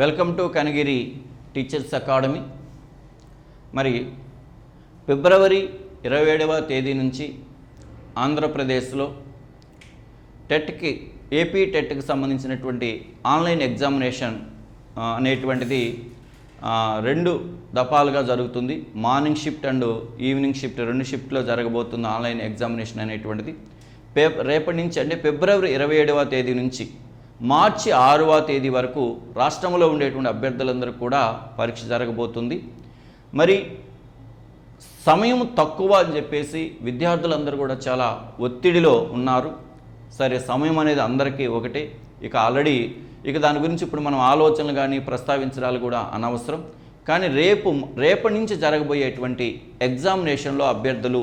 Welcome to Kanagiri teachers academy. మరి ఫిబ్రవరి ఇరవై ఏడవ తేదీ నుంచి ఆంధ్రప్రదేశ్లో టెట్కి ఏపీ టెట్కి సంబంధించినటువంటి ఆన్లైన్ ఎగ్జామినేషన్ అనేటువంటిది రెండు దఫాలుగా జరుగుతుంది. Morning shift and evening shift రెండు షిఫ్ట్లో జరగబోతుంది ఆన్లైన్ ఎగ్జామినేషన్ అనేటువంటిది. పే రేపటి నుంచి అంటే ఫిబ్రవరి ఇరవై ఏడవ తేదీ నుంచి మార్చి ఆరవ తేదీ వరకు రాష్ట్రంలో ఉండేటువంటి అభ్యర్థులందరూ కూడా పరీక్ష జరగబోతుంది. మరి సమయం తక్కువ అని చెప్పేసి విద్యార్థులందరూ కూడా చాలా ఒత్తిడిలో ఉన్నారు. సరే సమయం అనేది అందరికీ ఒకటే. ఇక ఆల్రెడీ ఇక దాని గురించి ఇప్పుడు మనం ఆలోచనలు కానీ ప్రస్తావించడాలు కూడా అనవసరం. కానీ రేపు రేపటి నుంచి జరగబోయేటువంటి ఎగ్జామినేషన్లో అభ్యర్థులు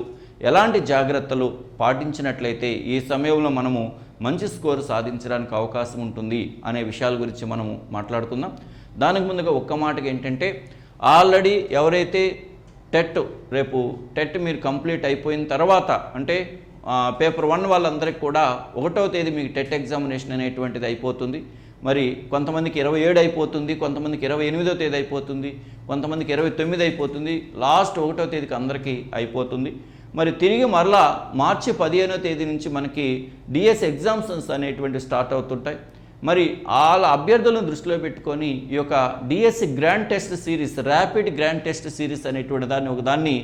ఎలాంటి జాగ్రత్తలు పాటించినట్లయితే ఈ సమయంలో మనము మంచి స్కోర్ సాధించడానికి అవకాశం ఉంటుంది అనే విషయాల గురించి మనము మాట్లాడుకుందాం. దానికి ముందుగా ఒక్క మాటకి ఏంటంటే ఆల్రెడీ ఎవరైతే టెట్ రేపు టెట్ మీరు కంప్లీట్ అయిపోయిన తర్వాత అంటే పేపర్ వన్ వాళ్ళందరికీ కూడా ఒకటవ తేదీ మీకు టెట్ ఎగ్జామినేషన్ అనేటువంటిది అయిపోతుంది. మరి కొంతమందికి ఇరవై ఏడు అయిపోతుంది కొంతమందికి ఇరవై ఎనిమిదో తేదీ అయిపోతుంది కొంతమందికి ఇరవై తొమ్మిది అయిపోతుంది లాస్ట్ ఒకటో తేదీకి అందరికీ అయిపోతుంది. మరి తిరిగి మరలా మార్చి పదిహేనో తేదీ నుంచి మనకి డిఎస్ ఎగ్జామ్షన్స్ అనేటువంటి స్టార్ట్ అవుతుంటాయి. మరి వాళ్ళ అభ్యర్థులను దృష్టిలో పెట్టుకొని ఈ యొక్క DSC grand test series rapid grand test series అనేటువంటి దాన్ని ఒక దాన్ని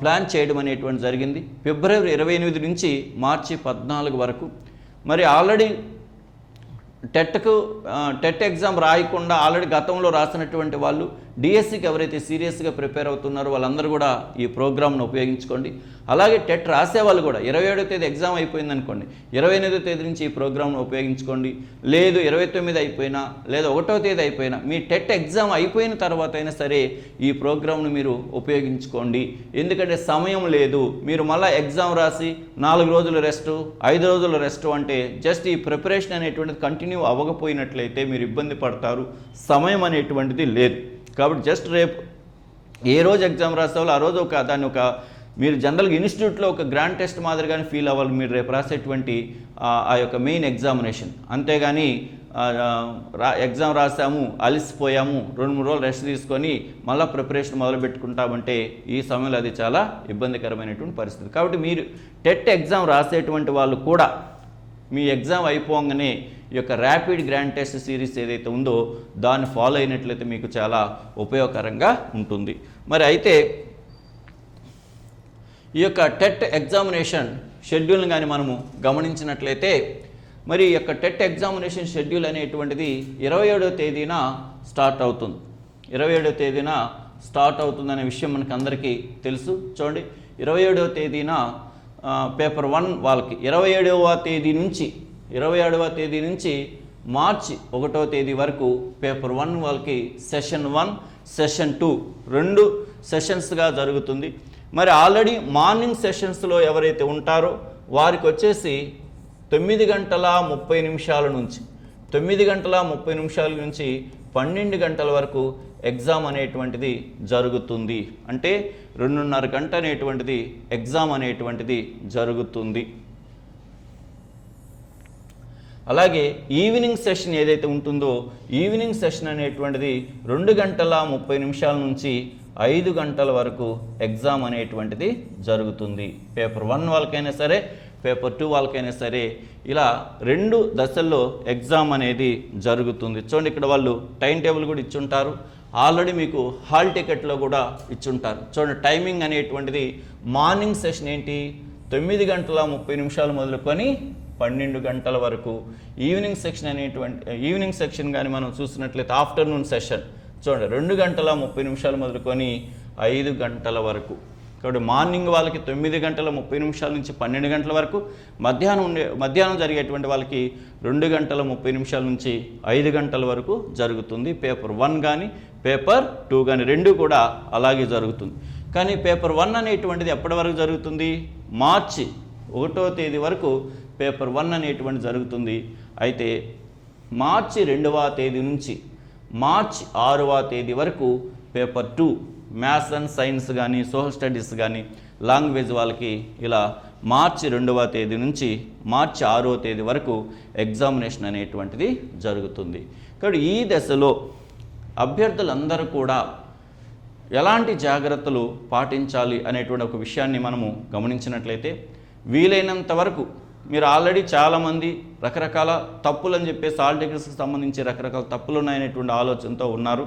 ప్లాన్ చేయడం అనేటువంటి జరిగింది. ఫిబ్రవరి ఇరవై ఎనిమిది నుంచి మార్చి పద్నాలుగు వరకు. మరి ఆల్రెడీ టెట్కు టెట్ ఎగ్జామ్ రాయకుండా ఆల్రెడీ గతంలో రాసినటువంటి వాళ్ళు డిఎస్సికి ఎవరైతే సీరియస్గా ప్రిపేర్ అవుతున్నారో వాళ్ళందరూ కూడా ఈ ప్రోగ్రామ్ను ఉపయోగించుకోండి. అలాగే టెట్ రాసే వాళ్ళు కూడా ఇరవై ఏడో తేదీ ఎగ్జామ్ అయిపోయింది అనుకోండి ఇరవై ఎనిమిదో తేదీ నుంచి ఈ ప్రోగ్రామ్ను ఉపయోగించుకోండి. లేదు ఇరవై తొమ్మిది అయిపోయినా లేదా ఒకటో తేదీ అయిపోయినా మీ టెట్ ఎగ్జామ్ అయిపోయిన తర్వాత అయినా సరే ఈ ప్రోగ్రామ్ను మీరు ఉపయోగించుకోండి. ఎందుకంటే సమయం లేదు మీరు మళ్ళీ ఎగ్జామ్ రాసి నాలుగు రోజులు రెస్ట్ ఐదు రోజులు రెస్ట్ అంటే జస్ట్ ఈ ప్రిపరేషన్ అనేటువంటిది కంటిన్యూ అవ్వకపోయినట్లయితే మీరు ఇబ్బంది పడతారు సమయం అనేటువంటిది లేదు. కాబట్టి జస్ట్ రేపు ఏ రోజు ఎగ్జామ్ రాస్తావో ఆ రోజు ఒక దాన్ని ఒక మీరు జనరల్గా ఇన్స్టిట్యూట్లో ఒక గ్రాండ్ టెస్ట్ మాదిరిగానే ఫీల్ అవ్వాలి. మీరు రేపు రాసేటువంటి ఆ యొక్క మెయిన్ ఎగ్జామినేషన్ అంతేగాని రా ఎగ్జామ్ రాసాము అలసిపోయాము రెండు మూడు రోజులు రెస్ట్ తీసుకొని మళ్ళీ ప్రిపరేషన్ మొదలు పెట్టుకుంటామంటే ఈ సమయంలో అది చాలా ఇబ్బందికరమైనటువంటి పరిస్థితి. కాబట్టి మీరు టెట్ ఎగ్జామ్ రాసేటువంటి వాళ్ళు కూడా మీ ఎగ్జామ్ అయిపోగానే ఈ యొక్క ర్యాపిడ్ గ్రాండ్ టెస్ట్ సిరీస్ ఏదైతే ఉందో దాన్ని ఫాలో అయినట్లయితే మీకు చాలా ఉపయోగకరంగా ఉంటుంది. మరి అయితే ఈ యొక్క టెట్ ఎగ్జామినేషన్ షెడ్యూల్ని కానీ మనము గమనించినట్లయితే మరి ఈ యొక్క టెట్ ఎగ్జామినేషన్ షెడ్యూల్ అనేటువంటిది ఇరవై ఏడవ తేదీన స్టార్ట్ అవుతుంది. ఇరవై ఏడవ తేదీన స్టార్ట్ అవుతుందనే విషయం మనకు అందరికీ తెలుసు. చూడండి ఇరవై ఏడవ తేదీన పేపర్ వన్ వాళ్ళకి ఇరవై ఏడవ తేదీ నుంచి ఇరవై ఏడవ తేదీ నుంచి మార్చి ఒకటో తేదీ వరకు పేపర్ వన్ వాళ్ళకి సెషన్ వన్ సెషన్ టూ రెండు సెషన్స్గా జరుగుతుంది. మరి ఆల్రెడీ మార్నింగ్ సెషన్స్లో ఎవరైతే ఉంటారో వారికి వచ్చేసి తొమ్మిది గంటల ముప్పై నిమిషాల నుంచి తొమ్మిది గంటల ముప్పై నిమిషాల నుంచి పన్నెండు గంటల వరకు ఎగ్జామ్ అనేటువంటిది జరుగుతుంది. అంటే రెండున్నర గంట అనేటువంటిది ఎగ్జామ్ అనేటువంటిది జరుగుతుంది. అలాగే ఈవినింగ్ సెషన్ ఏదైతే ఉంటుందో ఈవినింగ్ సెషన్ అనేటువంటిది రెండు గంటల ముప్పై నిమిషాల నుంచి ఐదు గంటల వరకు ఎగ్జామ్ అనేటువంటిది జరుగుతుంది. పేపర్ వన్ వాళ్ళకైనా సరే పేపర్ టూ వాళ్ళకైనా సరే ఇలా రెండు దశల్లో ఎగ్జామ్ అనేది జరుగుతుంది. చూడండి ఇక్కడ వాళ్ళు టైం టేబుల్ కూడా ఇచ్చుంటారు. ఆల్రెడీ మీకు హాల్ టికెట్లో కూడా ఇచ్చుంటారు. చూడండి టైమింగ్ అనేటువంటిది మార్నింగ్ సెషన్ ఏంటి? తొమ్మిది గంటల ముప్పై నిమిషాలు మొదలుకొని పన్నెండు గంటల వరకు ఈవినింగ్ సెక్షన్ అనేటువంటి ఈవినింగ్ సెక్షన్ కానీ మనం చూసినట్లయితే ఆఫ్టర్నూన్ సెషన్. చూడండి రెండు గంటల ముప్పై నిమిషాలు మొదలుకొని ఐదు గంటల వరకు. కాబట్టి మార్నింగ్ వాళ్ళకి తొమ్మిది గంటల ముప్పై నిమిషాల నుంచి పన్నెండు గంటల వరకు మధ్యాహ్నం ఉండే మధ్యాహ్నం జరిగేటువంటి వాళ్ళకి రెండు గంటల ముప్పై నిమిషాల నుంచి ఐదు గంటల వరకు జరుగుతుంది. పేపర్ వన్ కానీ పేపర్ టూ కానీ రెండు కూడా అలాగే జరుగుతుంది. కానీ పేపర్ వన్ అనేటువంటిది ఎప్పటి వరకు జరుగుతుంది? మార్చి ఒకటో తేదీ వరకు పేపర్ వన్ అనేటువంటి జరుగుతుంది. అయితే మార్చి రెండవ తేదీ నుంచి మార్చి ఆరవ తేదీ వరకు paper two maths and science కానీ సోషల్ స్టడీస్ కానీ లాంగ్వేజ్ వాళ్ళకి ఇలా మార్చి రెండవ తేదీ నుంచి మార్చి ఆరో తేదీ వరకు ఎగ్జామినేషన్ అనేటువంటిది జరుగుతుంది. కాబట్టి ఈ దశలో అభ్యర్థులందరూ కూడా ఎలాంటి జాగ్రత్తలు పాటించాలి అనేటువంటి ఒక విషయాన్ని మనము గమనించినట్లయితే వీలైనంత వరకు మీరు ఆల్రెడీ చాలామంది రకరకాల తప్పులు అని చెప్పేసి ఆల్ సంబంధించి రకరకాల తప్పులు ఉన్నాయనేటువంటి ఆలోచనతో ఉన్నారు.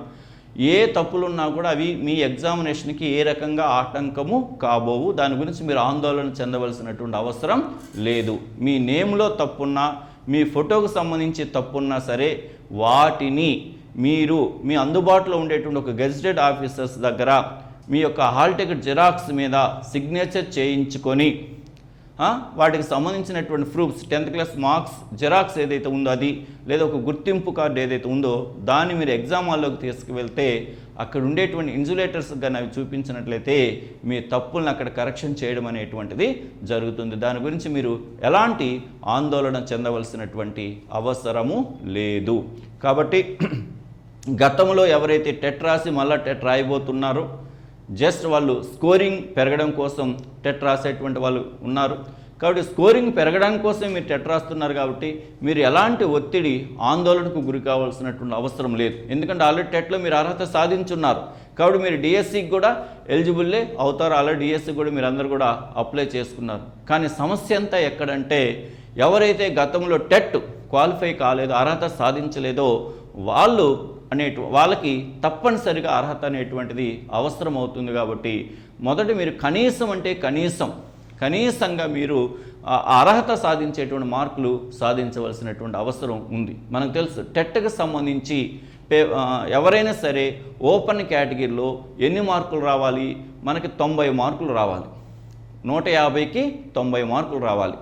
ఏ తప్పులున్నా కూడా అవి మీ ఎగ్జామినేషన్కి ఏ రకంగా ఆటంకము కాబోవు దాని గురించి మీరు ఆందోళన చెందవలసినటువంటి అవసరం లేదు. మీ నేమ్లో తప్పున్నా మీ ఫోటోకు సంబంధించి తప్పున్నా సరే వాటిని మీరు మీ అందుబాటులో ఉండేటువంటి ఒక గెజిటెడ్ ఆఫీసర్స్ దగ్గర మీ యొక్క హాల్ టికెట్ జిరాక్స్ మీద సిగ్నేచర్ చేయించుకొని వాటికి సంబంధించినటువంటి proofs tenth class marks xerox ఏదైతే ఉందో అది లేదా ఒక గుర్తింపు కార్డు ఏదైతే ఉందో దాన్ని మీరు ఎగ్జామ్ హాల్లోకి తీసుకువెళ్తే అక్కడ ఉండేటువంటి ఇన్సులేటర్స్ కానీ అవి చూపించినట్లయితే మీ తప్పులను అక్కడ కరెక్షన్ చేయడం అనేటువంటిది జరుగుతుంది. దాని గురించి మీరు ఎలాంటి ఆందోళన చెందవలసినటువంటి అవసరము లేదు. కాబట్టి గతంలో ఎవరైతే టెట్ రాసి మళ్ళీ టెట్ రాయబోతున్నారో జస్ట్ వాళ్ళు స్కోరింగ్ పెరగడం కోసం టెట్ రాసేటువంటి వాళ్ళు ఉన్నారు. కాబట్టి స్కోరింగ్ పెరగడం కోసం మీరు టెట్ రాస్తున్నారు కాబట్టి మీరు ఎలాంటి ఒత్తిడి ఆందోళనకు గురి కావాల్సినటువంటి అవసరం లేదు. ఎందుకంటే ఆల్రెడీ టెట్లో మీరు అర్హత సాధించున్నారు. కాబట్టి మీరు డిఎస్సికి కూడా ఎలిజిబుల్లే అవుతారు. ఆల్రెడీ డిఎస్సి కూడా మీరు అందరు కూడా అప్లై చేసుకున్నారు. కానీ సమస్య అంతా ఎక్కడంటే ఎవరైతే గతంలో టెట్ క్వాలిఫై కాలేదో అర్హత సాధించలేదో వాళ్ళు అనేటు వాళ్ళకి తప్పనిసరిగా అర్హత అనేటువంటిది అవసరం అవుతుంది కాబట్టి మొదట మీరు కనీసం అంటే కనీసం కనీసంగా మీరు అర్హత సాధించేటువంటి మార్కులు సాధించవలసినటువంటి అవసరం ఉంది. మనకు తెలుసు టెట్కి సంబంధించి పే ఎవరైనా సరే ఓపెన్ కేటగిరీలో ఎన్ని మార్కులు రావాలి? మనకి తొంభై మార్కులు రావాలి. నూట యాభైకి తొంభై మార్కులు రావాలి.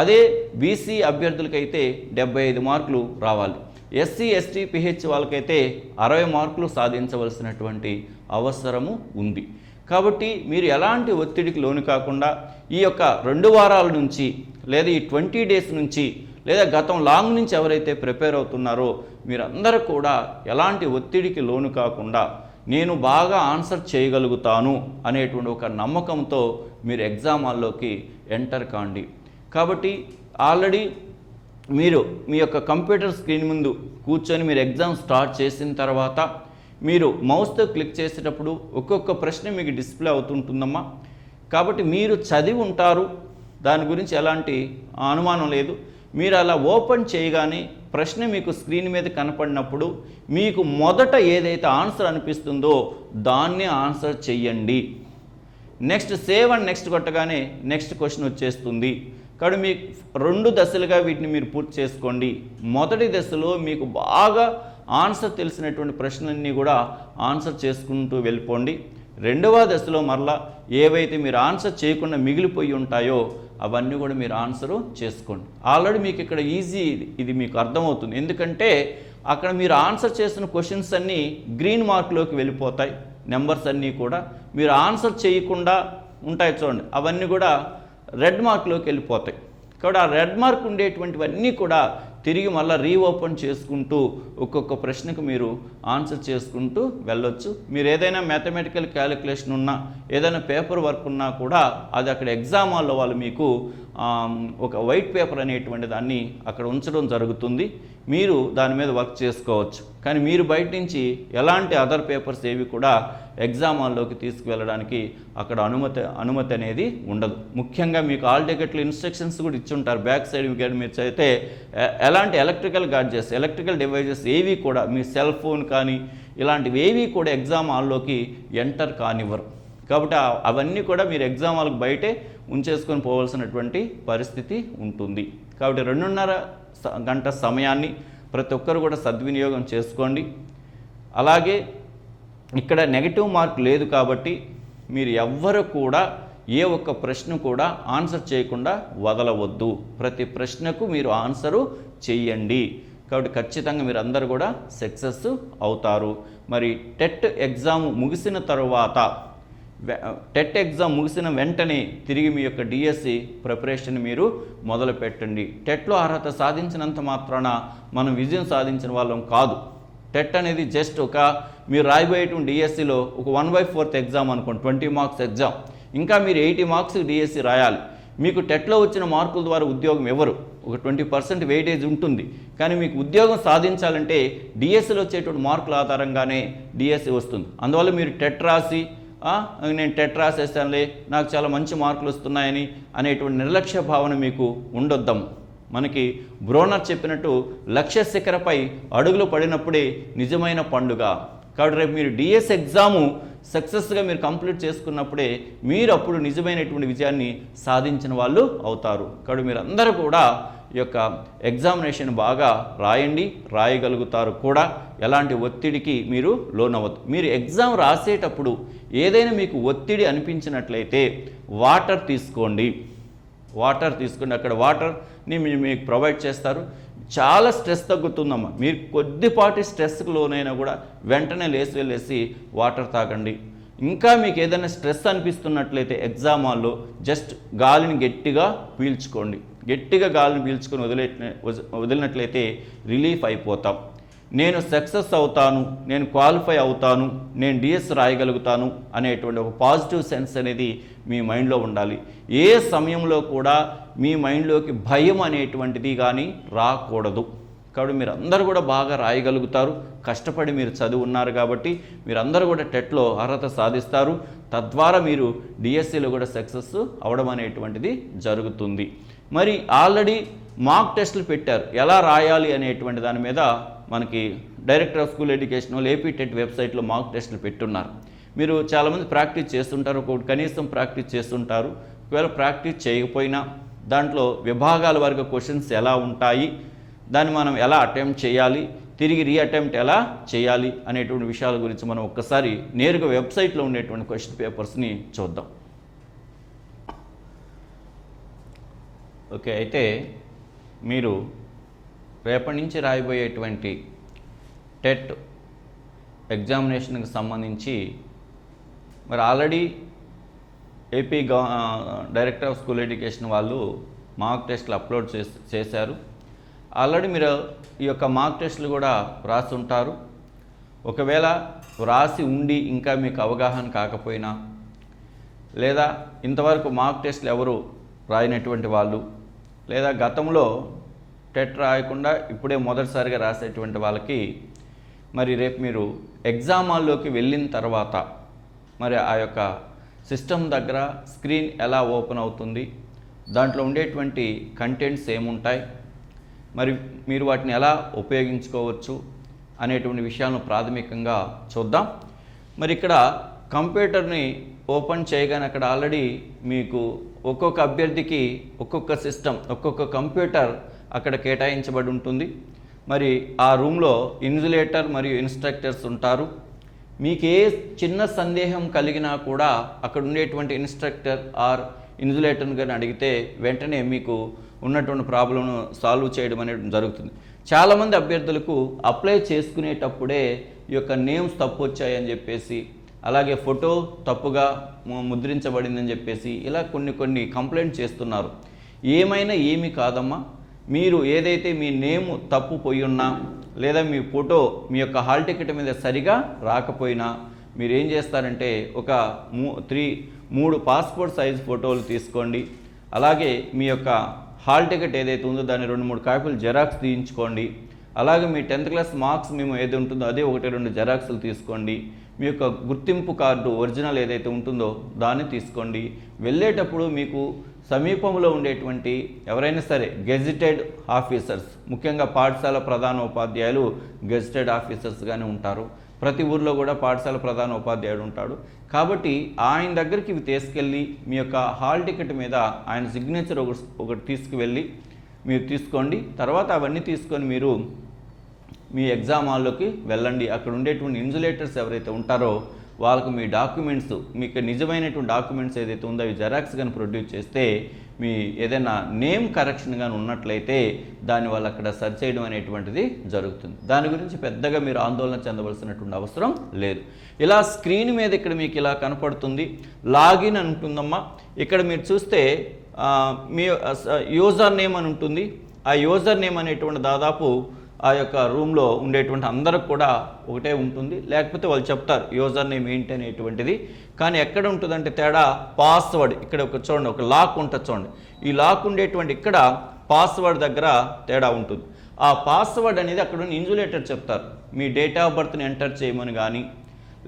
అదే బీసీ అభ్యర్థులకైతే డెబ్బై ఐదు మార్కులు రావాలి. ఎస్సీ ఎస్టీ పిహెచ్ వాళ్ళకైతే అరవై మార్కులు సాధించవలసినటువంటి అవసరము ఉంది. కాబట్టి మీరు ఎలాంటి ఒత్తిడికి లోను కాకుండా ఈ యొక్క రెండు వారాల నుంచి లేదా ఈ ట్వంటీ డేస్ నుంచి లేదా గతం లాంగ్ నుంచి ఎవరైతే ప్రిపేర్ అవుతున్నారో మీరందరూ కూడా ఎలాంటి ఒత్తిడికి లోను కాకుండా నేను బాగా ఆన్సర్ చేయగలుగుతాను అనేటువంటి ఒక నమ్మకంతో మీరు ఎగ్జామ్ హాల్లోకి ఎంటర్ కాండి. కాబట్టి ఆల్రెడీ మీరు మీ యొక్క కంప్యూటర్ స్క్రీన్ ముందు కూర్చొని మీరు ఎగ్జామ్ స్టార్ట్ చేసిన తర్వాత మీరు మౌస్తో క్లిక్ చేసేటప్పుడు ఒక్కొక్క ప్రశ్న మీకు డిస్ప్లే అవుతుంటుందమ్మా. కాబట్టి మీరు చదివి ఉంటారు. దాని గురించి ఎలాంటి అనుమానం లేదు. మీరు అలా ఓపెన్ చేయగానే ప్రశ్న మీకు స్క్రీన్ మీద కనపడినప్పుడు మీకు మొదట ఏదైతే ఆన్సర్ అనిపిస్తుందో దాన్ని ఆన్సర్ చెయ్యండి. నెక్స్ట్ సేవ్ అండ్ నెక్స్ట్ కొట్టగానే నెక్స్ట్ క్వశ్చన్ వచ్చేస్తుంది. కాబట్టి మీకు రెండు దశలుగా వీటిని మీరు పూర్తి చేసుకోండి. మొదటి దశలో మీకు బాగా ఆన్సర్ తెలిసినటువంటి ప్రశ్నలన్నీ కూడా ఆన్సర్ చేసుకుంటూ వెళ్ళిపోండి. రెండవ దశలో మరలా ఏవైతే మీరు ఆన్సర్ చేయకుండా మిగిలిపోయి ఉంటాయో అవన్నీ కూడా మీరు ఆన్సరు చేసుకోండి. ఆల్రెడీ మీకు ఇక్కడ ఈజీ ఇది మీకు అర్థమవుతుంది. ఎందుకంటే అక్కడ మీరు ఆన్సర్ చేసిన క్వశ్చన్స్ అన్నీ గ్రీన్ మార్క్లోకి వెళ్ళిపోతాయి. నెంబర్స్ అన్నీ కూడా మీరు ఆన్సర్ చేయకుండా ఉంటాయి చూడండి. అవన్నీ కూడా రెడ్ మార్క్లోకి వెళ్ళిపోతాయి. కాబట్టి ఆ రెడ్ మార్క్ ఉండేటువంటివన్నీ కూడా తిరిగి మళ్ళీ రీఓపెన్ చేసుకుంటూ ఒక్కొక్క ప్రశ్నకు మీరు ఆన్సర్ చేసుకుంటూ వెళ్ళొచ్చు. మీరు ఏదైనా మ్యాథమెటికల్ క్యాలిక్యులేషన్ ఉన్నా ఏదైనా పేపర్ వర్క్ ఉన్నా కూడా అది అక్కడ ఎగ్జామ్ హాల్లో వాళ్ళు మీకు ఒక వైట్ పేపర్ అనేటువంటి దాన్ని అక్కడ ఉంచడం జరుగుతుంది. మీరు దాని మీద వర్క్ చేసుకోవచ్చు. కానీ మీరు బయట నుంచి ఎలాంటి అదర్ పేపర్స్ ఏవి కూడా ఎగ్జామ్ హాల్లోకి తీసుకువెళ్ళడానికి అక్కడ అనుమతి అనుమతి అనేది ఉండదు. ముఖ్యంగా మీకు ఆల్ టికెట్లు ఇన్స్ట్రక్షన్స్ కూడా ఇచ్చుంటారు బ్యాక్ సైడ్ వికెట్ మీరు అయితే ఎలాంటి ఎలక్ట్రికల్ గాడ్జెస్ ఎలక్ట్రికల్ డివైజెస్ ఏవి కూడా మీ సెల్ ఫోన్ కానీ ఇలాంటివి ఏవి కూడా ఎగ్జామ్ హాల్లోకి ఎంటర్ కానివ్వరు. కాబట్టి అవన్నీ కూడా మీరు ఎగ్జామ్ హాల్కి బయటే ఉంచేసుకొని పోవాల్సినటువంటి పరిస్థితి ఉంటుంది. కాబట్టి రెండున్నర గంట సమయాన్ని ప్రతి ఒక్కరు కూడా సద్వినియోగం చేసుకోండి. అలాగే ఇక్కడ నెగటివ్ మార్క్ లేదు కాబట్టి మీరు ఎవ్వరు కూడా ఏ ఒక్క ప్రశ్న కూడా ఆన్సర్ చేయకుండా వదలవద్దు. ప్రతి ప్రశ్నకు మీరు ఆన్సరు చెయ్యండి. కాబట్టి ఖచ్చితంగా మీరు అందరు కూడా సక్సెస్ అవుతారు. మరి టెట్ ఎగ్జామ్ ముగిసిన తర్వాత టెట్ ఎగ్జామ్ ముగిసిన వెంటనే తిరిగి మీ యొక్క డిఎస్సి ప్రిపరేషన్ మీరు మొదలు పెట్టండి టెట్లో అర్హత సాధించినంత మాత్రాన మనం విజయం సాధించిన వాళ్ళం కాదు. టెట్ అనేది జస్ట్ ఒక మీరు రాయబోయేటువంటి డిఎస్సిలో ఒక వన్ బై ఫోర్త్ ఎగ్జామ్ అనుకోండి ట్వంటీ మార్క్స్ ఎగ్జామ్. ఇంకా మీరు ఎయిటీ మార్క్స్ డిఎస్సి రాయాలి. మీకు టెట్లో వచ్చిన మార్కుల ద్వారా ఉద్యోగం ఎవరు? ఒక ట్వంటీ పర్సెంట్ వెయిటేజ్ ఉంటుంది. కానీ మీకు ఉద్యోగం సాధించాలంటే డిఎస్సిలో వచ్చేటువంటి మార్కుల ఆధారంగానే డిఎస్సి వస్తుంది. అందువల్ల మీరు టెట్ రాసి నేను టెట్ రాసేస్తానులే నాకు చాలా మంచి మార్కులు వస్తున్నాయని అనేటువంటి నిర్లక్ష్య భావన మీకు ఉండొద్దాము. మనకి బ్రోనర్ చెప్పినట్టు లక్ష్య శిఖరపై అడుగులు పడినప్పుడే నిజమైన పండుగ. కాబట్టి రేపు మీరు డిఎస్ ఎగ్జాము సక్సెస్గా మీరు కంప్లీట్ చేసుకున్నప్పుడే మీరు అప్పుడు నిజమైనటువంటి విజయాన్ని సాధించిన వాళ్ళు అవుతారు. కాబట్టి మీరు అందరూ కూడా ఈ యొక్క ఎగ్జామినేషన్ బాగా రాయండి రాయగలుగుతారు కూడా. ఎలాంటి ఒత్తిడికి మీరు లోనవ్వద్దు. మీరు ఎగ్జామ్ రాసేటప్పుడు ఏదైనా మీకు ఒత్తిడి అనిపించినట్లయితే వాటర్ తీసుకోండి. వాటర్ తీసుకుని అక్కడ వాటర్ని మీ- మీకు ప్రొవైడ్ చేస్తారు. చాలా స్ట్రెస్ తగ్గుతుందమ్మా. మీరు కొద్దిపాటి స్ట్రెస్కి లోనైనా కూడా వెంటనే లేచి వెళ్ళేసి వాటర్ తాగండి. ఇంకా మీకు ఏదైనా స్ట్రెస్ అనిపిస్తున్నట్లయితే ఎగ్జామ్ హాల్లో జస్ట్ గాలిని గట్టిగా పీల్చుకోండి. గట్టిగా గాలిని పీల్చుకొని వదిలే వదిలినట్లయితే రిలీఫ్ అయిపోతాం. నేను సక్సెస్ అవుతాను నేను క్వాలిఫై అవుతాను నేను డిఎస్ రాయగలుగుతాను అనేటువంటి ఒక పాజిటివ్ సెన్స్ అనేది మీ మైండ్లో ఉండాలి. ఏ సమయంలో కూడా మీ మైండ్లోకి భయం అనేటువంటిది కానీ రాకూడదు. కాబట్టి మీరు అందరూ కూడా బాగా రాయగలుగుతారు. కష్టపడి మీరు చదువు ఉన్నారు కాబట్టి మీరందరూ కూడా టెట్లో అర్హత సాధిస్తారు. తద్వారా మీరు డిఎస్సిలో కూడా సక్సెస్ అవడం అనేటువంటిది జరుగుతుంది. మరి ఆల్రెడీ మాక్ టెస్టులు పెట్టారు. ఎలా రాయాలి అనేటువంటి దాని మీద మనకి డైరెక్టర్ ఆఫ్ స్కూల్ ఎడ్యుకేషన్ వాళ్ళు ఏపీ టెట్ వెబ్సైట్లో మాక్ టెస్టులు పెట్టున్నారు. మీరు చాలామంది ప్రాక్టీస్ చేస్తుంటారు ఒకటి కనీసం ప్రాక్టీస్ చేస్తుంటారు. ఒకవేళ ప్రాక్టీస్ చేయకపోయినా దాంట్లో విభాగాల వరకు క్వశ్చన్స్ ఎలా ఉంటాయి దాన్ని మనం ఎలా అటెంప్ట్ చేయాలి తిరిగి రీఅటెంప్ట్ ఎలా చేయాలి అనేటువంటి విషయాల గురించి మనం ఒక్కసారి నేరుగా వెబ్సైట్లో ఉండేటువంటి క్వశ్చన్ పేపర్స్ని చూద్దాం. ఓకే అయితే మీరు రేపటి నుంచి రాయబోయేటువంటి టెట్ ఎగ్జామినేషన్కి సంబంధించి మరి ఆల్రెడీ ఏపీ గవ డైరెక్టర్ ఆఫ్ స్కూల్ ఎడ్యుకేషన్ వాళ్ళు మార్క్ టెస్ట్లు అప్లోడ్ చేస్ చేశారు. ఆల్రెడీ మీరు ఈ యొక్క మార్క్ టెస్ట్లు కూడా రాసి ఉంటారు ఒకవేళ వ్రాసి ఉండి ఇంకా మీకు అవగాహన కాకపోయినా లేదా ఇంతవరకు మార్క్ టెస్ట్లు ఎవరు రాయినటువంటి వాళ్ళు లేదా గతంలో టెట్ రాయకుండా ఇప్పుడే మొదటిసారిగా రాసేటువంటి వాళ్ళకి మరి రేపు మీరు ఎగ్జామ్ హాల్లోకి వెళ్ళిన తర్వాత మరి ఆ యొక్క సిస్టమ్ దగ్గర స్క్రీన్ ఎలా ఓపెన్ అవుతుంది దాంట్లో ఉండేటువంటి కంటెంట్స్ ఏముంటాయి మరి మీరు వాటిని ఎలా ఉపయోగించుకోవచ్చు అనేటువంటి విషయాలను ప్రాథమికంగా చూద్దాం. మరి ఇక్కడ కంప్యూటర్ని ఓపెన్ చేయగానే అక్కడ ఆల్రెడీ మీకు ఒక్కొక్క అభ్యర్థికి ఒక్కొక్క సిస్టమ్ ఒక్కొక్క కంప్యూటర్ అక్కడ కేటాయించబడి ఉంటుంది. మరి ఆ రూమ్లో ఇన్సులేటర్ మరియు ఇన్స్ట్రక్టర్స్ ఉంటారు. మీకు ఏ చిన్న సందేహం కలిగినా కూడా అక్కడ ఉండేటువంటి ఇన్స్ట్రక్టర్ ఆర్ ఇన్సులేటర్ని కానీ అడిగితే వెంటనే మీకు ఉన్నటువంటి ప్రాబ్లంను సాల్వ్ చేయడం అనేది జరుగుతుంది. చాలామంది అభ్యర్థులకు అప్లై చేసుకునేటప్పుడే ఈ యొక్క నేమ్స్ తప్పు వచ్చాయని చెప్పేసి అలాగే ఫోటో తప్పుగా ముద్రించబడిందని చెప్పేసి ఇలా కొన్ని కొన్ని కంప్లైంట్ చేస్తున్నారు. ఏమైనా ఏమి కాదమ్మా? మీరు ఏదైతే మీ నేమ్ తప్పు పోయి లేదా మీ ఫోటో మీ యొక్క హాల్ టికెట్ మీద సరిగా రాకపోయినా మీరు ఏం చేస్తారంటే ఒక మూ త్రీ మూడు పాస్పోర్ట్ సైజ్ ఫోటోలు తీసుకోండి. అలాగే మీ యొక్క హాల్ టికెట్ ఏదైతే ఉందో దాన్ని రెండు మూడు కాపీలు జెరాక్స్ తీయించుకోండి. అలాగే మీ టెన్త్ క్లాస్ మార్క్స్ మేము ఏది ఉంటుందో అదే ఒకటి రెండు జెరాక్స్లు తీసుకోండి. మీ యొక్క గుర్తింపు కార్డు ఒరిజినల్ ఏదైతే ఉంటుందో దాన్ని తీసుకోండి. వెళ్ళేటప్పుడు మీకు సమీపంలో ఉండేటువంటి ఎవరైనా సరే గెజిటెడ్ ఆఫీసర్స్ ముఖ్యంగా పాఠశాల ప్రధాన ఉపాధ్యాయులు గెజిటెడ్ ఆఫీసర్స్గానే ఉంటారు. ప్రతి ఊర్లో కూడా పాఠశాల ప్రధాన ఉపాధ్యాయుడు ఉంటాడు. కాబట్టి ఆయన దగ్గరికి ఇవి తీసుకెళ్ళి మీ యొక్క హాల్ టికెట్ మీద ఆయన సిగ్నేచర్ ఒకటి ఒకటి తీసుకువెళ్ళి మీరు తీసుకోండి. తర్వాత అవన్నీ తీసుకొని మీరు మీ ఎగ్జామ్ హాల్లోకి వెళ్ళండి. అక్కడ ఉండేటువంటి ఇన్సులేటర్స్ ఎవరైతే ఉంటారో వాళ్ళకు మీ డాక్యుమెంట్స్ మీకు నిజమైనటువంటి డాక్యుమెంట్స్ ఏదైతే ఉందో అవి జెరాక్స్ కానీ ప్రొడ్యూస్ చేస్తే మీ ఏదైనా నేమ్ కరెక్షన్ కానీ ఉన్నట్లయితే దాన్ని అక్కడ సర్చ్ చేయడం అనేటువంటిది జరుగుతుంది. దాని గురించి పెద్దగా మీరు ఆందోళన చెందవలసినటువంటి అవసరం లేదు. ఇలా స్క్రీన్ మీద ఇక్కడ మీకు ఇలా కనపడుతుంది. లాగిన్ అని ఉంటుందమ్మా. ఇక్కడ మీరు చూస్తే మీ యూజర్ నేమ్ అని ఉంటుంది. ఆ యూజర్ నేమ్ అనేటువంటి దాదాపు ఆ యొక్క రూమ్లో ఉండేటువంటి అందరికి కూడా ఒకటే ఉంటుంది. లేకపోతే వాళ్ళు చెప్తారు యూజర్ నేమ్ ఏంటి అనేటువంటిది. కానీ ఎక్కడ ఉంటుందంటే తేడా పాస్వర్డ్. ఇక్కడ ఒక చూడండి ఒక లాక్ ఉంటుంది చూడండి. ఈ లాక్ ఉండేటువంటి ఇక్కడ పాస్వర్డ్ దగ్గర తేడా ఉంటుంది. ఆ పాస్వర్డ్ అనేది అక్కడ ఉన్న ఇన్సులేటర్ చెప్తారు. మీ డేట్ ఆఫ్ బర్త్ని ఎంటర్ చేయమని కానీ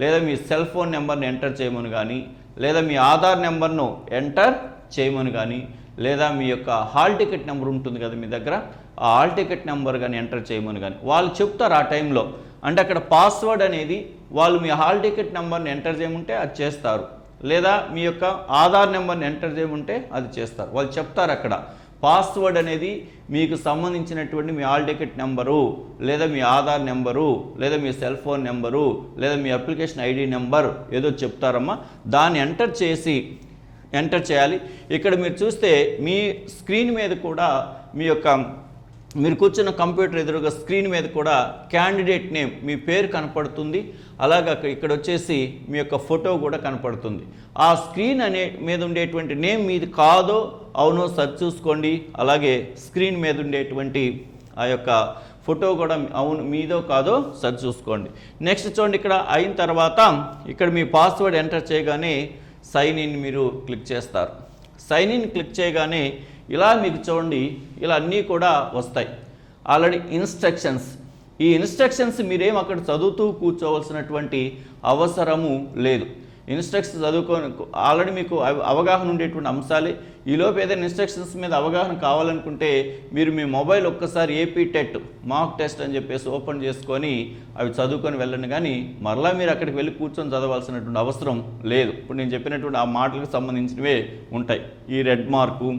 లేదా మీ సెల్ ఫోన్ నెంబర్ని ఎంటర్ చేయమని కానీ లేదా మీ ఆధార్ నెంబర్ను ఎంటర్ చేయమని కానీ లేదా మీ యొక్క హాల్ టికెట్ నెంబర్ ఉంటుంది కదా మీ దగ్గర ఆ హాల్ టికెట్ నెంబర్ కానీ ఎంటర్ చేయమని కానీ వాళ్ళు చెప్తారు ఆ టైంలో. అంటే అక్కడ పాస్వర్డ్ అనేది వాళ్ళు మీ హాల్ టికెట్ నెంబర్ని ఎంటర్ చేయమంటే అది చేస్తారు. లేదా మీ యొక్క ఆధార్ నెంబర్ని ఎంటర్ చేయమంటే అది చేస్తారు. వాళ్ళు చెప్తారు అక్కడ. పాస్వర్డ్ అనేది మీకు సంబంధించినటువంటి మీ ఆల్ టికెట్ నెంబరు లేదా మీ ఆధార్ నెంబరు లేదా మీ సెల్ ఫోన్ నెంబరు లేదా మీ అప్లికేషన్ ఐడి నెంబర్ ఏదో చెప్తారమ్మా. దాన్ని ఎంటర్ చేసి ఎంటర్ చేయాలి. ఇక్కడ మీరు చూస్తే మీ స్క్రీన్ మీద కూడా మీ యొక్క మీరు కూర్చున్న కంప్యూటర్ ఎదురుగా స్క్రీన్ మీద కూడా క్యాండిడేట్ నేమ్ మీ పేరు కనపడుతుంది. అలాగే అక్కడ ఇక్కడ వచ్చేసి మీ యొక్క ఫోటో కూడా కనపడుతుంది. ఆ స్క్రీన్ అనే మీద ఉండేటువంటి నేమ్ మీది కాదో అవునో సరి చూసుకోండి. అలాగే స్క్రీన్ మీద ఉండేటువంటి ఆ యొక్క ఫోటో కూడా అవును మీదో కాదో సరి చూసుకోండి. నెక్స్ట్ చూడండి ఇక్కడ అయిన తర్వాత ఇక్కడ మీ పాస్వర్డ్ ఎంటర్ చేయగానే సైన్ ఇన్ మీరు క్లిక్ చేస్తారు. సైన్ ఇన్ క్లిక్ చేయగానే ఇలా మీకు చూడండి ఇలా అన్నీ కూడా వస్తాయి. ఆల్రెడీ ఇన్స్ట్రక్షన్స్ ఈ ఇన్స్ట్రక్షన్స్ మీరేం అక్కడ చదువుతూ కూర్చోవలసినటువంటి అవసరము లేదు. ఇన్స్ట్రక్షన్స్ చదువుకొని ఆల్రెడీ మీకు అవ- అవగాహన ఉండేటువంటి అంశాలే. ఈలోపు ఏదైనా ఇన్స్ట్రక్షన్స్ మీద అవగాహన కావాలనుకుంటే మీరు మీ మొబైల్ ఒక్కసారి ఏపీ టెట్ మాక్ టెస్ట్ అని చెప్పేసి ఓపెన్ చేసుకొని అవి చదువుకొని వెళ్ళండి. కానీ మరలా మీరు అక్కడికి వెళ్ళి కూర్చొని చదవాల్సినటువంటి అవసరం లేదు. ఇప్పుడు నేను చెప్పినటువంటి ఆ మాటలకు సంబంధించినవే ఉంటాయి. ఈ red mark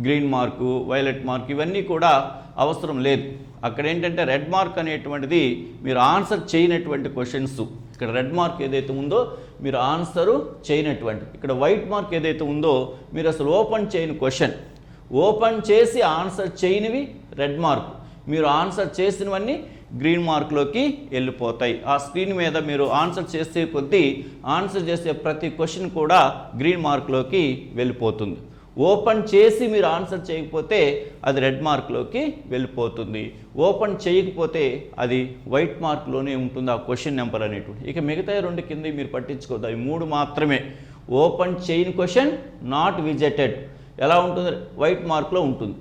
green mark violet mark ఇవన్నీ కూడా అవసరం లేదు. అక్కడ ఏంటంటే రెడ్ మార్క్ అనేటువంటిది మీరు ఆన్సర్ చేయనటువంటి క్వశ్చన్స్ ఇక్కడ రెడ్ మార్క్ ఏదైతే ఉందో మీరు ఆన్సరు చేయనటువంటి ఇక్కడ వైట్ మార్క్ ఏదైతే ఉందో మీరు అసలు ఓపెన్ చేయని క్వశ్చన్. ఓపెన్ చేసి ఆన్సర్ చేయనివి రెడ్ మార్క్. మీరు ఆన్సర్ చేసినవన్నీ గ్రీన్ మార్క్లోకి వెళ్ళిపోతాయి. ఆ స్క్రీన్ మీద మీరు ఆన్సర్ చేసే కొద్దీ ఆన్సర్ చేసే ప్రతి క్వశ్చన్ కూడా గ్రీన్ మార్క్లోకి వెళ్ళిపోతుంది. ఓపెన్ చేసి మీరు ఆన్సర్ చేయకపోతే అది రెడ్ మార్క్లోకి వెళ్ళిపోతుంది. ఓపెన్ చేయకపోతే అది వైట్ మార్క్లోనే ఉంటుంది ఆ క్వశ్చన్ నెంబర్ అనేటువంటి. ఇక మిగతా రెండు కింద మీరు పట్టించుకోవద్దు. అవి మూడు మాత్రమే. ఓపెన్ చేయని క్వశ్చన్ నాట్ విజెటెడ్. ఎలా ఉంటుంది? వైట్ మార్క్లో ఉంటుంది.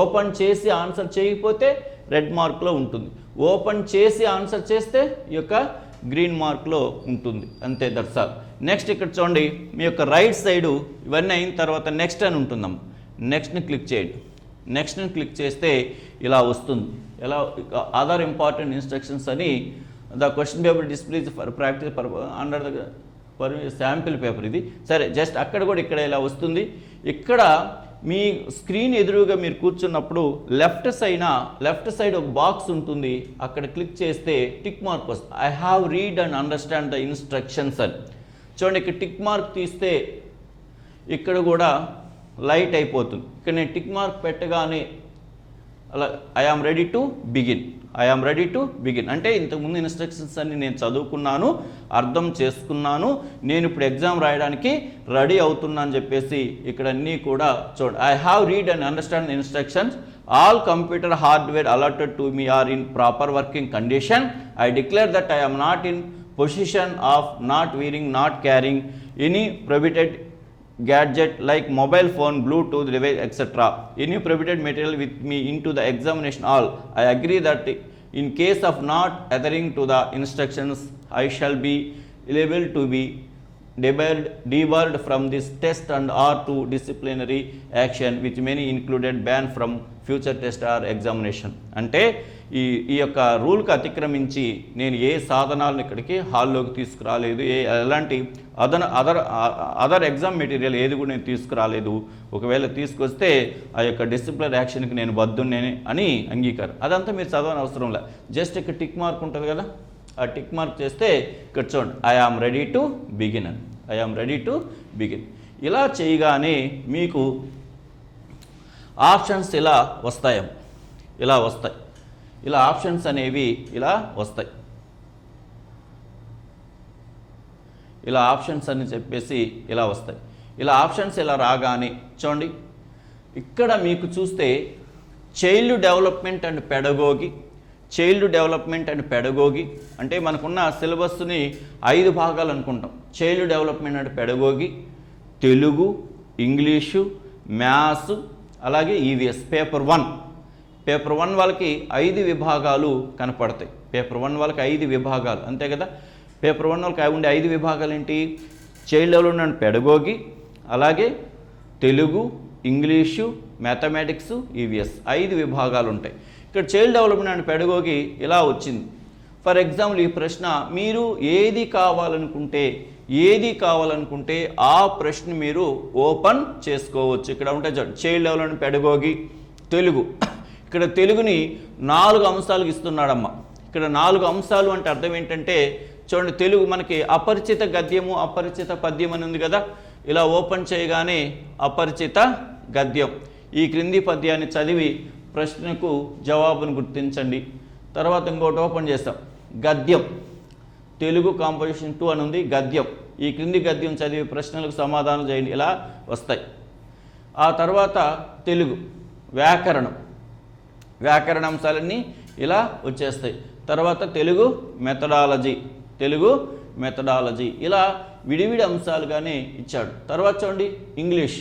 ఓపెన్ చేసి ఆన్సర్ చేయకపోతే రెడ్ మార్క్లో ఉంటుంది. ఓపెన్ చేసి ఆన్సర్ చేస్తే ఈ యొక్క గ్రీన్ మార్క్లో ఉంటుంది. అంతే దర్శాల్ నెక్స్ట్ ఇక్కడ చూడండి మీ యొక్క రైట్ సైడు ఇవన్నీ అయిన తర్వాత నెక్స్ట్ అని ఉంటుందమ్మ. నెక్స్ట్ని క్లిక్ చేయండి. నెక్స్ట్ని క్లిక్ చేస్తే ఇలా వస్తుంది. ఎలా అదర్ ఇంపార్టెంట్ ఇన్స్ట్రక్షన్స్ అని the question paper displays for practice for under the for sample paper ఇది. సరే జస్ట్ అక్కడ కూడా ఇక్కడ ఇలా వస్తుంది. ఇక్కడ మీ స్క్రీన్ ఎదురుగా మీరు కూర్చున్నప్పుడు లెఫ్ట్ సైడ్ లెఫ్ట్ సైడ్ ఒక బాక్స్ ఉంటుంది. అక్కడ క్లిక్ చేస్తే టిక్ మార్క్ వస్తుంది. I have read and understand the instructions అని. చూడండి ఇక్కడ టిక్ మార్క్ తీస్తే ఇక్కడ కూడా లైట్ అయిపోతుంది. ఇక్కడ నేను టిక్ మార్క్ పెట్టగానే అలా I am ready to begin I am ready to begin అంటే ఇంతకుముందు ఇన్స్ట్రక్షన్స్ అన్ని నేను చదువుకున్నాను అర్థం చేసుకున్నాను నేను ఇప్పుడు ఎగ్జామ్ రాయడానికి రెడీ అవుతున్నా అని చెప్పేసి ఇక్కడ అన్నీ కూడా చూడ I have read and understand instructions all computer hardware allotted to me are in proper working condition I declare that I am not in position of not wearing not carrying any prohibited gadget like mobile phone, Bluetooth device, etc. Any prohibited material with me into the examination hall. I agree that in case of not adhering to the instructions, I shall be liable to be debarred, debarred from this test and are to disciplinary action which many included ban from future test or examination. Ante ఈ ఈ యొక్క రూల్కి అతిక్రమించి నేను ఏ సాధనాలను ఇక్కడికి హాల్లోకి తీసుకురాలేదు ఏ ఎలాంటి అదన అదర్ అదర్ ఎగ్జామ్ మెటీరియల్ ఏది కూడా నేను తీసుకురాలేదు. ఒకవేళ తీసుకొస్తే ఆ యొక్క డిసిప్లిన్ యాక్షన్కి నేను బద్దున్నే అని అంగీకారం. అదంతా మీరు చదవని అవసరం లే. జస్ట్ ఇక్కడ టిక్ మార్క్ ఉంటుంది కదా ఆ టిక్ మార్క్ చేస్తే ఇక్కడ చూడండి I am ready to begin అని. I am ready to begin ఇలా చేయగానే మీకు ఆప్షన్స్ ఇలా వస్తాయం. ఇలా వస్తాయి. ఇలా ఆప్షన్స్ అనేవి ఇలా వస్తాయి. ఇలా ఆప్షన్స్ అని చెప్పేసి ఇలా వస్తాయి. ఇలా ఆప్షన్స్ ఇలా రాగానే చూడండి. ఇక్కడ మీకు చూస్తే child development and pedagogy child development and pedagogy అంటే మనకున్న సిలబస్ని ఐదు భాగాలు అనుకుంటాం. Child development and pedagogy Telugu English maths అలాగే EVS paper one. Paper one వాళ్ళకి ఐదు విభాగాలు కనపడతాయి. పేపర్ వన్ వాళ్ళకి ఐదు విభాగాలు. అంతే కదా? పేపర్ వన్ వాళ్ళకి ఉండే ఐదు విభాగాలు ఏంటి చైల్డ్ డెవలప్మెంట్ పెడగోగి అలాగే తెలుగు ఇంగ్లీషు మ్యాథమెటిక్స్ ఈవీఎస్ ఐదు విభాగాలు ఉంటాయి. ఇక్కడ చైల్డ్ డెవలప్మెంట్ అండ్ పెడగోగి ఇలా వచ్చింది. ఫర్ ఎగ్జాంపుల్ ఈ ప్రశ్న మీరు ఏది కావాలనుకుంటే ఏది కావాలనుకుంటే ఆ ప్రశ్న మీరు ఓపెన్ చేసుకోవచ్చు. ఇక్కడ ఉంటే చైల్డ్ డెవలప్మెంట్ పెడగోగి తెలుగు. ఇక్కడ తెలుగుని నాలుగు అంశాలకు ఇస్తున్నాడమ్మ. ఇక్కడ నాలుగు అంశాలు అంటే అర్థం ఏంటంటే చూడండి తెలుగు మనకి అపరిచిత గద్యము అపరిచిత పద్యం అని ఉంది కదా? ఇలా ఓపెన్ చేయగానే అపరిచిత గద్యం. ఈ క్రింది పద్యాన్ని చదివి ప్రశ్నకు జవాబును గుర్తించండి. తర్వాత ఇంకోటి ఓపెన్ చేస్తాం. గద్యం. తెలుగు కాంపోజిషన్ టూ అని ఉంది గద్యం. ఈ క్రింది గద్యం చదివి ప్రశ్నలకు సమాధానం చేయండి ఇలా వస్తాయి. ఆ తర్వాత తెలుగు. వ్యాకరణం. వ్యాకరణ అంశాలన్నీ ఇలా వచ్చేస్తాయి. తర్వాత తెలుగు మెథడాలజీ తెలుగు మెథడాలజీ ఇలా విడివిడి అంశాలుగానే ఇచ్చాడు. తర్వాత చూడండి ఇంగ్లీష్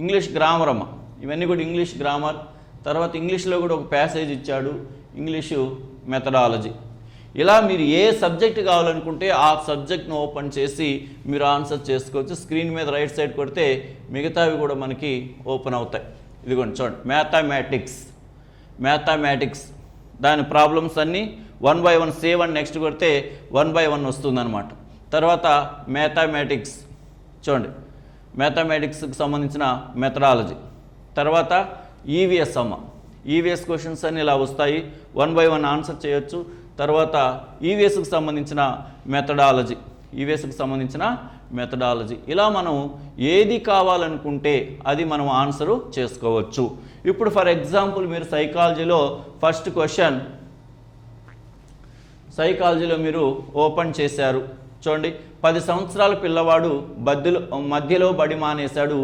ఇంగ్లీష్ గ్రామర్ అమ్మ. ఇవన్నీ కూడా ఇంగ్లీష్ గ్రామర్ తర్వాత ఇంగ్లీష్లో కూడా ఒక ప్యాసేజ్ ఇచ్చాడు ఇంగ్లీషు మెథడాలజీ ఇలా మీరు ఏ సబ్జెక్ట్ కావాలనుకుంటే ఆ సబ్జెక్ట్ను ఓపెన్ చేసి మీరు ఆన్సర్ చేసుకోవచ్చు. స్క్రీన్ మీద రైట్ సైడ్ కొడితే మిగతావి కూడా మనకి ఓపెన్ అవుతాయి. ఇదిగోండి చూడండి మ్యాథమెటిక్స్ మ్యాథమెటిక్స్. దాని ప్రాబ్లమ్స్ అన్నీ one by one say one next కొడితే వన్ బై వన్ వస్తుందన్నమాట. తర్వాత మ్యాథమెటిక్స్. చూడండి. మ్యాథమెటిక్స్కి సంబంధించిన మెథడాలజీ. తర్వాత ఈవీఎస్ అమ్మ. ఈవీఎస్ క్వశ్చన్స్ అన్ని ఇలా వస్తాయి. వన్ బై వన్ ఆన్సర్ చేయొచ్చు. తర్వాత ఈవీఎస్కి సంబంధించిన మెథడాలజీ. ఈవీఎస్కి సంబంధించిన మెథడాలజీ ఇలా మనం ఏది కావాలనుకుంటే అది మనం ఆన్సరు చేసుకోవచ్చు. ఇప్పుడు ఫర్ ఎగ్జాంపుల్ మీరు సైకాలజీలో ఫస్ట్ క్వశ్చన్ సైకాలజీలో మీరు ఓపెన్ చేశారు. చూడండి పది సంవత్సరాల పిల్లవాడు బద్దెలో మధ్యలో బడి మానేశాడు.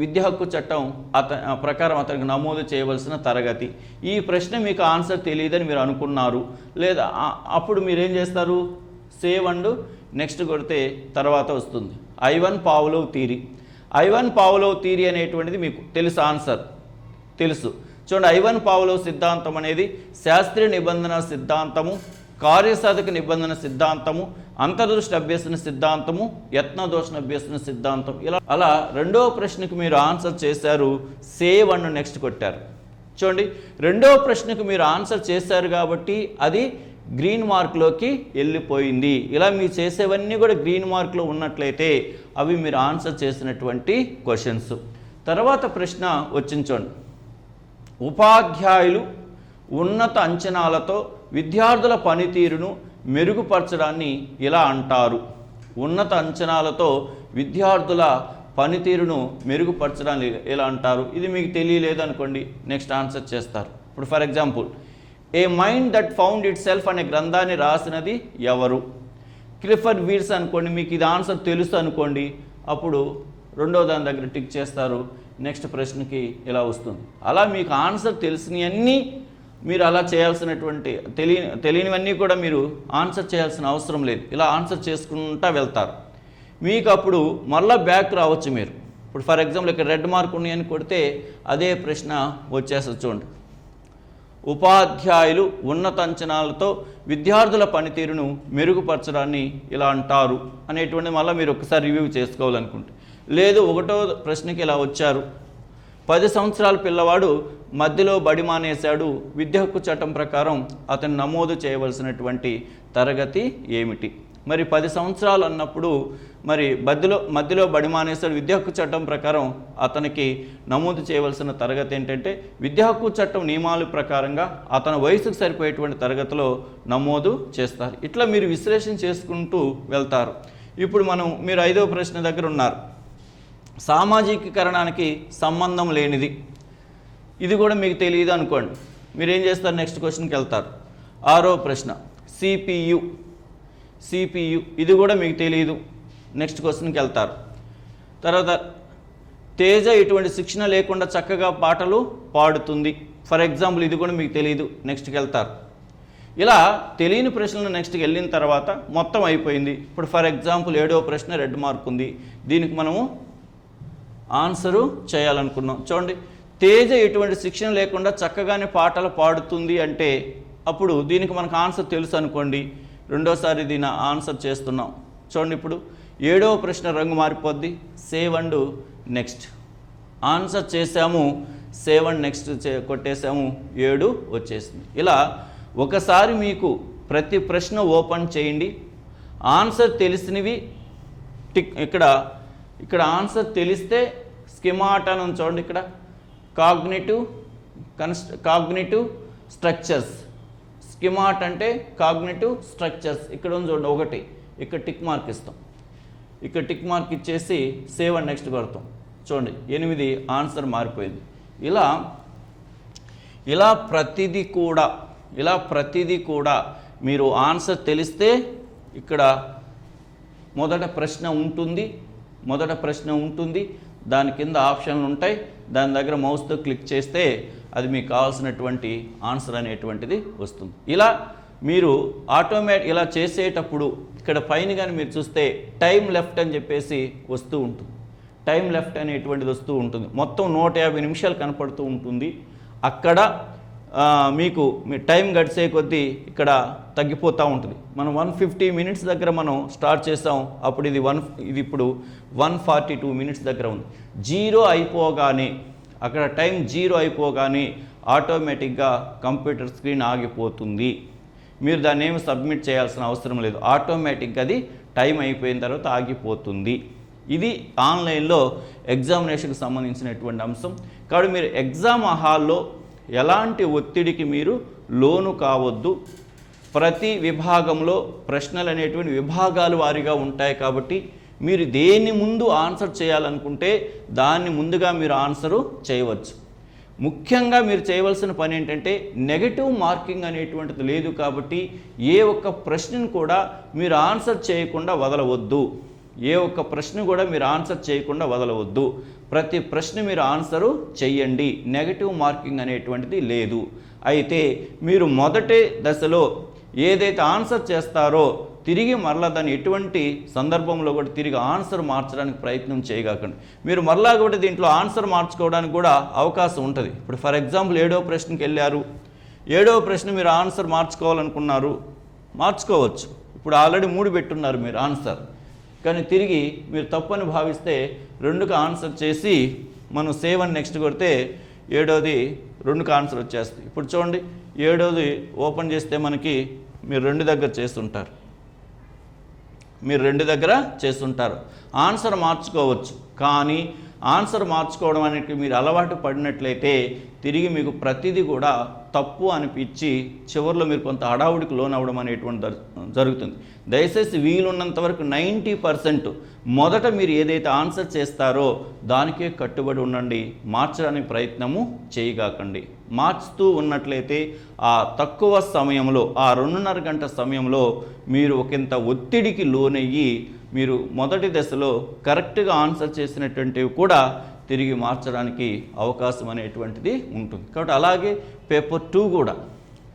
విద్య హక్కు చట్టం అత ప్రకారం అతనికి నమోదు చేయవలసిన తరగతి. ఈ ప్రశ్న మీకు ఆన్సర్ తెలియదని మీరు అనుకున్నారు. లేదా అప్పుడు మీరు ఏం చేస్తారు? సేవ్ అండ్ నెక్స్ట్ కొడితే తర్వాత వస్తుంది. Ivan Pavlov theory Ivan Pavlov theory అనేటువంటిది మీకు తెలుసు ఆన్సర్. తెలుసు. చూడండి ఐవన్ పావులవ్ సిద్ధాంతం అనేది శాస్త్రీయ నిబంధన సిద్ధాంతము కార్యసాధక నిబంధన సిద్ధాంతము అంతర్దృష్టి అభ్యసన సిద్ధాంతము యత్నదోషణ అభ్యసన సిద్ధాంతం. ఇలా అలా రెండో ప్రశ్నకు మీరు ఆన్సర్ చేశారు సేవ్ అండ్ నెక్స్ట్ కొట్టారు. చూడండి రెండవ ప్రశ్నకు మీరు ఆన్సర్ చేశారు కాబట్టి అది గ్రీన్ మార్క్లోకి వెళ్ళిపోయింది ఇలా మీరు చేసేవన్నీ కూడా గ్రీన్ మార్క్లో ఉన్నట్లయితే అవి మీరు ఆన్సర్ చేసినటువంటి క్వశ్చన్స్. తర్వాత ప్రశ్న వచ్చించండి ఉపాధ్యాయులు ఉన్నత అంచనాలతో విద్యార్థుల పనితీరును మెరుగుపరచడాన్ని ఇలా అంటారు. ఉన్నత అంచనాలతో విద్యార్థుల పనితీరును మెరుగుపరచడాన్ని ఇలా అంటారు? ఇది మీకు తెలియలేదు అనుకోండి నెక్స్ట్ ఆన్సర్ చేస్తారు. ఇప్పుడు for example a mind that found it self అనే గ్రంథాన్ని రాసినది ఎవరు? క్లిఫర్ వీర్స్ అనుకోండి మీకు ఇది ఆన్సర్ తెలుసు అనుకోండి అప్పుడు రెండో దాని దగ్గర టిక్ చేస్తారు నెక్స్ట్ ప్రశ్నకి ఇలా వస్తుంది. అలా మీకు ఆన్సర్ తెలిసినవన్నీ మీరు అలా చేయాల్సినటువంటి తెలియ తెలియనివన్నీ కూడా మీరు ఆన్సర్ చేయాల్సిన అవసరం లేదు. ఇలా ఆన్సర్ చేసుకుంటా వెళ్తారు. మీకు అప్పుడు మళ్ళీ బ్యాక్ రావచ్చు మీరు. ఇప్పుడు ఫర్ ఎగ్జాంపుల్ ఇక్కడ రెడ్ మార్క్ ఉన్నాయని కొడితే అదే ప్రశ్న వచ్చేస్తుంది చూడండి. ఉపాధ్యాయులు ఉన్నత అంచనాలతో విద్యార్థుల పనితీరును మెరుగుపరచడాన్ని ఇలా అంటారు అనేటువంటి మళ్ళీ మీరు ఒకసారి రివ్యూ చేసుకోవాలనుకుంటే. లేదు ఒకటో ప్రశ్నకి ఇలా వచ్చారు. పది సంవత్సరాల పిల్లవాడు మధ్యలో బడి మానేశాడు. విద్య హక్కు చట్టం ప్రకారం అతను నమోదు చేయవలసినటువంటి తరగతి ఏమిటి? మరి పది సంవత్సరాలు అన్నప్పుడు మరి మధ్యలో మధ్యలో బడి మానేశాడు. విద్యా హక్కు చట్టం ప్రకారం అతనికి నమోదు చేయవలసిన తరగతి ఏంటంటే విద్యా హక్కు చట్టం నియమాల ప్రకారంగా అతని వయసుకు సరిపోయేటువంటి తరగతిలో నమోదు చేస్తారు. ఇట్లా మీరు విశ్లేషణ చేసుకుంటూ వెళ్తారు. ఇప్పుడు మనం మీరు ఐదవ ప్రశ్న దగ్గర ఉన్నారు. సామాజికీకరణానికి సంబంధం లేనిది. ఇది కూడా మీకు తెలియదు అనుకోండి. మీరు ఏం చేస్తారు? నెక్స్ట్ క్వశ్చన్కి వెళ్తారు. ఆరో ప్రశ్న. సిపియు సిపియు ఇది కూడా మీకు తెలియదు నెక్స్ట్ క్వశ్చన్కి వెళ్తారు. తర్వాత తేజ ఎటువంటి శిక్షణ లేకుండా చక్కగా పాటలు పాడుతుంది. ఫర్ ఎగ్జాంపుల్ ఇది కూడా మీకు తెలియదు నెక్స్ట్కి వెళ్తారు. ఇలా తెలియని ప్రశ్నలు నెక్స్ట్కి వెళ్ళిన తర్వాత మొత్తం అయిపోయింది. ఇప్పుడు ఫర్ ఎగ్జాంపుల్ ఏడవ ప్రశ్న రెడ్ మార్క్ ఉంది. దీనికి మనము ఆన్సరు చేయాలనుకున్నాం. చూడండి. తేజ ఎటువంటి శిక్షణ లేకుండా చక్కగానే పాటలు పాడుతుంది అంటే అప్పుడు దీనికి మనకు ఆన్సర్ తెలుసు అనుకోండి. రెండోసారి దీని ఆన్సర్ చేస్తున్నాం. చూడండి ఇప్పుడు ఏడవ ప్రశ్న రంగు మారిపోద్ది సేవ్ అండ్ నెక్స్ట్. ఆన్సర్ చేసాము సేవ్ అండ్ నెక్స్ట్ చే కొట్టేసాము ఏడు వచ్చేసింది. ఇలా ఒకసారి మీకు ప్రతి ప్రశ్న ఓపెన్ చేయండి. ఆన్సర్ తెలిసినవి టిక్ ఇక్కడ ఇక్కడ ఆన్సర్ తెలిస్తే స్కిమాట్ అని చూడండి ఇక్కడ. Cognitive cons cognitive structures. Schemata అంటే కాగ్నేటివ్ స్ట్రక్చర్స్. ఇక్కడ ఉంది చూడండి ఒకటి. ఇక్కడ టిక్ మార్క్ ఇస్తాం. ఇక్కడ టిక్ మార్క్ ఇచ్చేసి సేవ్ అండ్ నెక్స్ట్ కొడతాం. చూడండి ఎనిమిది ఆన్సర్ మారిపోయింది. ఇలా ఇలా ప్రతిదీ కూడా ఇలా ప్రతిదీ కూడా మీరు ఆన్సర్ తెలిస్తే ఇక్కడ మొదట ప్రశ్న ఉంటుంది మొదట ప్రశ్న ఉంటుంది దాని కింద ఆప్షన్లు ఉంటాయి. దాని దగ్గర మౌస్తో క్లిక్ చేస్తే అది మీకు కావాల్సినటువంటి ఆన్సర్ అనేటువంటిది వస్తుంది. ఇలా మీరు ఆటోమేట్ ఇలా చేసేటప్పుడు ఇక్కడ పైన కానీ మీరు చూస్తే టైం లెఫ్ట్ అని చెప్పేసి వస్తూ ఉంటుంది. టైం లెఫ్ట్ అనేటువంటిది వస్తూ ఉంటుంది. మొత్తం నూట యాభై నిమిషాలు కనపడుతూ ఉంటుంది. అక్కడ మీకు మీ టైం గడిచే కొద్దీ ఇక్కడ తగ్గిపోతూ ఉంటుంది. మనం వన్ ఫిఫ్టీ మినిట్స్ దగ్గర మనం స్టార్ట్ చేసాం అప్పుడు ఇది వన్ ఇది ఇప్పుడు వన్ ఫార్టీ టూ మినిట్స్ దగ్గర ఉంది. జీరో అయిపోగానే అక్కడ టైం జీరో అయిపోగానే ఆటోమేటిక్గా కంప్యూటర్ స్క్రీన్ ఆగిపోతుంది. మీరు దాన్ని ఏమి సబ్మిట్ చేయాల్సిన అవసరం లేదు. ఆటోమేటిక్గా అది టైం అయిపోయిన తర్వాత ఆగిపోతుంది. ఇది ఆన్లైన్లో ఎగ్జామినేషన్కి సంబంధించినటువంటి అంశం. కాబట్టి మీరు ఎగ్జామ్ హాల్లో ఎలాంటి ఒత్తిడికి మీరు లోను కావద్దు. ప్రతి విభాగంలో ప్రశ్నలు అనేటువంటి విభాగాలు వారిగా ఉంటాయి కాబట్టి మీరు దేని ముందు ఆన్సర్ చేయాలనుకుంటే దాన్ని ముందుగా మీరు ఆన్సరు చేయవచ్చు. ముఖ్యంగా మీరు చేయవలసిన పని ఏంటంటే నెగటివ్ మార్కింగ్ అనేటువంటిది లేదు కాబట్టి ఏ ఒక్క ప్రశ్నను కూడా మీరు ఆన్సర్ చేయకుండా వదలవద్దు. ఏ ఒక్క ప్రశ్న కూడా మీరు ఆన్సర్ చేయకుండా వదలవద్దు. ప్రతి ప్రశ్న మీరు ఆన్సరు చెయ్యండి. నెగటివ్ మార్కింగ్ అనేటువంటిది లేదు. అయితే మీరు మొదటి దశలో ఏదైతే ఆన్సర్ చేస్తారో తిరిగి మరలా దాన్ని ఎటువంటి సందర్భంలో కూడా తిరిగి ఆన్సర్ మార్చడానికి ప్రయత్నం చేయగాకండి. మీరు మరలా కూడా దీంట్లో ఆన్సర్ మార్చుకోవడానికి కూడా అవకాశం ఉంటుంది. ఇప్పుడు ఫర్ ఎగ్జాంపుల్ ఏడో ప్రశ్నకి వెళ్ళారు. ఏడో ప్రశ్న మీరు ఆన్సర్ మార్చుకోవాలనుకున్నారు. మార్చుకోవచ్చు. ఇప్పుడు ఆల్రెడీ మూడు పెట్టున్నారు మీరు ఆన్సర్. కానీ తిరిగి మీరు తప్పని భావిస్తే రెండుకు ఆన్సర్ చేసి మనం సేవ్ అని నెక్స్ట్ కొడితే ఏడోది రెండుకు ఆన్సర్ వచ్చేస్తుంది. ఇప్పుడు చూడండి ఏడోది ఓపెన్ చేస్తే మనకి మీరు రెండు దగ్గర చేస్తుంటారు. మీరు రెండు దగ్గర చేస్తుంటారు. ఆన్సర్ మార్చుకోవచ్చు. కానీ ఆన్సర్ మార్చుకోవడం అనేది మీరు అలవాటు పడినట్లయితే తిరిగి మీకు ప్రతిదీ కూడా తప్పు అనిపించి చివరిలో మీరు కొంత హడావుడికి లోన్ అవ్వడం అనేటువంటి జరుగుతుంది. దయచేసి వీలున్నంత వరకు నైంటీ పర్సెంట్ మొదట మీరు ఏదైతే ఆన్సర్ చేస్తారో దానికే కట్టుబడి ఉండండి. మార్చడానికి ప్రయత్నము చేయగాకండి. మార్చుతూ ఉన్నట్లయితే ఆ తక్కువ సమయంలో ఆ రెండున్నర గంట సమయంలో మీరు ఒకంత ఒత్తిడికి లోనయ్యి మీరు మొదటి దశలో కరెక్ట్గా ఆన్సర్ చేసినటువంటివి కూడా తిరిగి మార్చడానికి అవకాశం అనేటువంటిది ఉంటుంది. కాబట్టి అలాగే పేపర్ టూ కూడా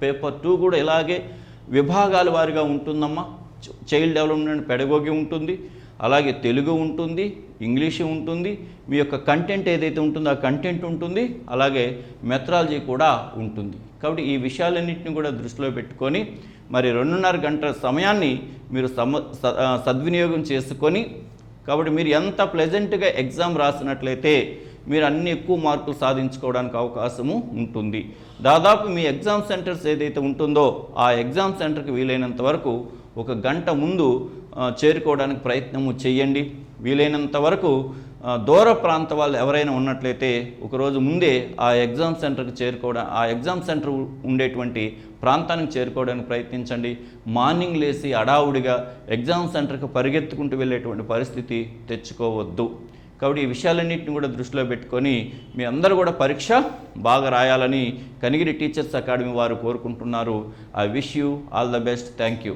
పేపర్ టూ కూడా ఇలాగే విభాగాల వారిగా ఉంటుందమ్మా. చ- చైల్డ్ డెవలప్మెంట్ పెడగోగి ఉంటుంది అలాగే తెలుగు ఉంటుంది ఇంగ్లీషు ఉంటుంది మీ యొక్క కంటెంట్ ఏదైతే ఉంటుందో ఆ కంటెంట్ ఉంటుంది అలాగే మెథడాలజీ కూడా ఉంటుంది. కాబట్టి ఈ విషయాలన్నింటినీ కూడా దృష్టిలో పెట్టుకొని మరి రెండున్నర గంటల సమయాన్ని మీరు సమ స- సద్వినియోగం చేసుకొని కాబట్టి మీరు ఎంత ప్లెజెంట్గా ఎగ్జామ్ రాసినట్లయితే మీరు అన్ని ఎక్కువ మార్కులు సాధించుకోవడానికి అవకాశము ఉంటుంది. దాదాపు మీ ఎగ్జామ్ సెంటర్స్ ఏదైతే ఉంటుందో ఆ ఎగ్జామ్ సెంటర్కి వీలైనంత వరకు ఒక గంట ముందు చేరుకోవడానికి ప్రయత్నము చేయండి వీలైనంత వరకు దూర ప్రాంత వాళ్ళు ఎవరైనా ఉన్నట్లయితే ఒకరోజు ముందే ఆ ఎగ్జామ్ సెంటర్కి చేరుకోవడం ఆ ఎగ్జామ్ సెంటర్ ఉండేటువంటి ప్రాంతానికి చేరుకోవడానికి ప్రయత్నించండి. మార్నింగ్ లేసి అడావుడిగా ఎగ్జామ్ సెంటర్కి పరిగెత్తుకుంటూ వెళ్ళేటువంటి పరిస్థితి తెచ్చుకోవద్దు. కాబట్టి ఈ విషయాలన్నింటిని కూడా దృష్టిలో పెట్టుకొని మీ అందరూ కూడా పరీక్ష బాగా రాయాలని కనిగిరి టీచర్స్ అకాడమీ వారు కోరుకుంటున్నారు. I wish you all the best. Thank you.